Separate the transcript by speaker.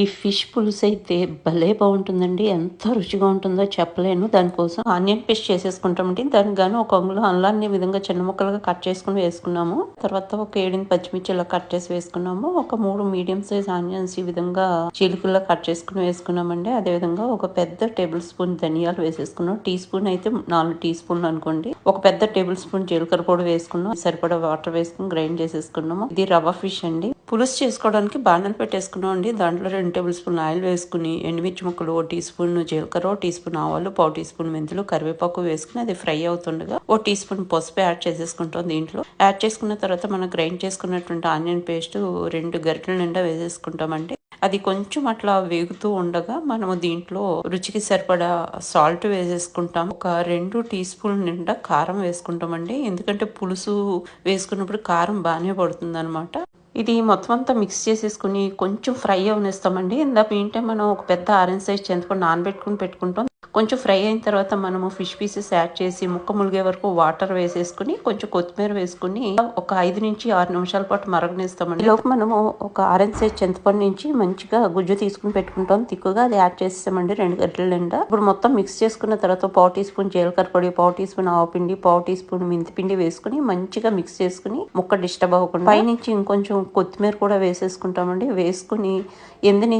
Speaker 1: ఈ ఫిష్ పులుసు అయితే భలే బాగుంటుందండి. ఎంత రుచిగా ఉంటుందో చెప్పలేను. దానికోసం ఆనియన్ పేస్ట్ చేసేసుకుంటామండి దానికి గాను ఒక అంగులో అల్లాన్ని విధంగా చిన్న ముక్కలుగా కట్ చేసుకుని వేసుకున్నాము. తర్వాత ఒక ఏడింది పచ్చిమిర్చి ఇలా కట్ చేసి వేసుకున్నాము. ఒక మూడు మీడియం సైజ్ ఆనియన్స్ ఈ విధంగా చీలికల్లో కట్ చేసుకుని వేసుకున్నామండి. అదే విధంగా ఒక పెద్ద టేబుల్ స్పూన్ ధనియాలు వేసేసుకున్నాం. టీ స్పూన్ అయితే నాలుగు టీ స్పూన్లు అనుకోండి. ఒక పెద్ద టేబుల్ స్పూన్ జీలకర్ర పొడి వేసుకున్నాం. సరిపడా వాటర్ వేసుకుని గ్రైండ్ చేసేసుకున్నాము. ఇది రవ్వ ఫిష్ అండి. పులుసు చేసుకోవడానికి బాణలు పెట్టేసుకున్నాం అండి. దాంట్లో రెండు టేబుల్ స్పూన్ ఆయిల్ వేసుకుని ఎండుమిర్చి ముక్కలు ఓ టీ స్పూన్ జీలకర్ర ఓ టీ స్పూన్ ఆవాలు పావు టీ స్పూన్ మెంతులు కరివేపాకు వేసుకుని అది ఫ్రై అవుతుండగా ఓ టీ స్పూన్ పసుపు యాడ్ చేసేసుకుంటాం దీంట్లో. యాడ్ చేసుకున్న తర్వాత మనం గ్రైండ్ చేసుకున్నటువంటి ఆనియన్ పేస్ట్ రెండు గరిటెల నిండా వేసేసుకుంటామండి అది కొంచెం అట్లా వేగుతూ ఉండగా మనము దీంట్లో రుచికి సరిపడా సాల్ట్ వేసేసుకుంటాం. ఒక రెండు టీ స్పూన్ నిండా కారం వేసుకుంటామండి ఎందుకంటే పులుసు వేసుకున్నప్పుడు కారం బాగానే పడుతుంది అనమాట ఇది మొత్తం అంతా మిక్స్ చేసేసుకుని కొంచెం ఫ్రై అవనిస్తామండి ఇందాక ఏంటంటే మనం ఒక పెద్ద ఆరెంజ్ సైజ్ చింతపండు నానబెట్టుకుని పెట్టుకుంటాం. కొంచెం ఫ్రై అయిన తర్వాత మనము ఫిష్ పీసెస్ యాడ్ చేసి ముక్క ములిగే వరకు వాటర్ వేసేసుకుని కొంచెం కొత్తిమీర వేసుకుని ఒక ఐదు నుంచి ఆరు నిమిషాల పాటు మరగనిస్తామండి. లోపు మనము ఒక ఆరెంజ్ సైజ్ చింతపండు నుంచి మంచిగా గుజ్జు తీసుకుని పెట్టుకుంటాం. తిక్కుగా అది యాడ్ చేసేసామండి రెండు గంటల నిండా. ఇప్పుడు మొత్తం మిక్స్ చేసుకున్న తర్వాత పావు టీ స్పూన్ జీలకర్ర పొడి పావు టీ స్పూన్ ఆవపిండి పావు టీ స్పూన్ మెంతి పిండి వేసుకుని మంచిగా మిక్స్ చేసుకుని ముక్క డిస్టర్బ్ అవ్వకుండా పైనుంచి ఇంకొంచెం కొత్తిమీర కూడా వేసేసుకుంటామండి. వేసుకుని ఎందని